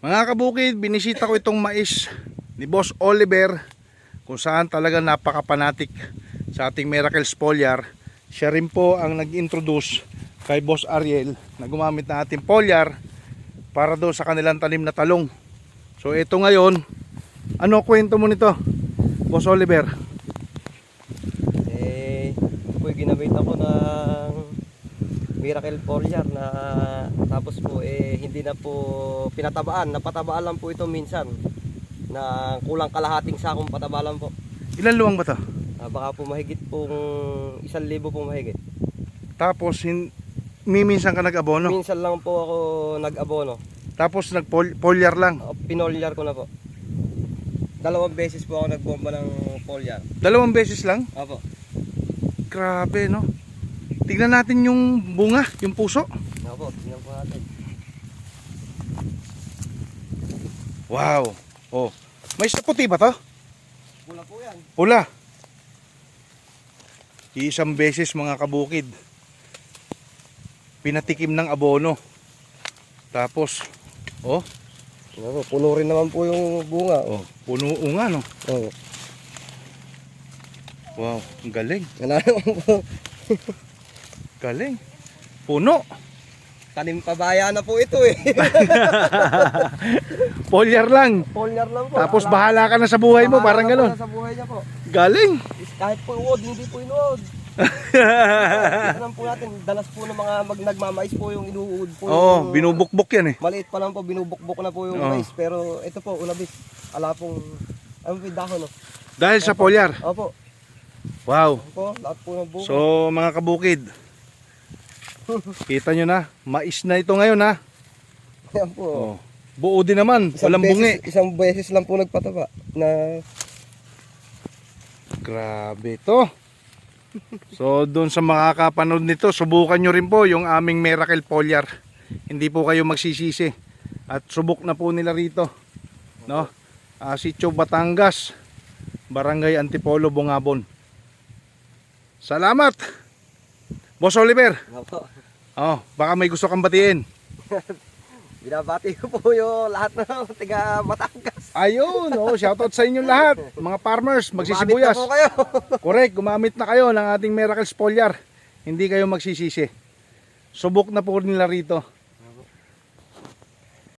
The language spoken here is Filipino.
Mga kabukid, binisita ko itong mais ni Boss Oliver kung saan talaga napaka-fanatic sa ating Miracle Foliar. Siya rin po ang nag-introduce kay Boss Ariel na gumamit na ating foliar para doon sa kanilang tanim na talong. So ito ngayon, ano kwento mo nito? Boss Oliver. Eh, po ginamit ako ng Miracle Foliar na tapos po eh hindi na po pinatabaan, napatabaan lang po ito minsan na kulang kalahating sakong pataba lang po. Ilan luwang ba to? Ah, baka po mahigit pong isang libo pong mahigit. Tapos hin miminsan ka nag-abono. Minsan lang po ako nag-abono. Tapos nag-foliar lang. Ah, Pinolyar ko na po. Dalawang beses po ako nagbomba ng foliar. Dalawang beses lang. Opo. Grabe, no? Tignan natin yung bunga, yung puso. Opo, tingnan po natin. Wow. Oh. May sa puti ba to? Pula po yan. Pula. Isang beses mga kabukid. Pinatikim ng abono. Tapos, oh, Opo, puno rin naman po yung bunga. oh, puno nga no. Oh. Wow, ang galing. Ano naman po. Galing. Puno. Tanim pabaya na po ito eh. Foliar lang. Foliar lang po. Tapos Wala- bahala ka na sa buhay mo, bahala parang na po ganun. na Sa buhay niya po. Galing. Is- Kahit po inuod, hindi po inuod. Tignan po natin, dalas po ng mga mag nagmamais po yung inuud po. Oo, yung- binubukbok yan eh. Maliit pa lang po, binubukbok na po yung Oo. mais. Pero ito po, ulabis. Ala pong, ano po dahon no? Dahil sa foliar. Opo, Wow. opo, lahat po ng buko. So mga kabukid, kita nyo na, mais na ito ngayon ha. Yan po. Oh. Buo din naman, Isang walang beses, bungi. Isang beses lang po nagpataba na Grabe to. So doon sa makakapanood nito, subukan nyo rin po yung aming Miracle Foliar. Hindi po kayo magsisisi. At subok na po nila rito. No? Ah, Sitio Batangas, Barangay Antipolo, Bungabon. Salamat! Boss Oliver, Opo. oh, baka may gusto kang batiin. Binabati ko po yung lahat ng tiga Batangas. Ayun, oh, shoutout sa inyo lahat. Mga farmers, magsisibuyas. Gumamit na po kayo. Correct, gumamit na kayo ng ating Miracle Foliar. Hindi kayo magsisisi. Subok na po nila rito.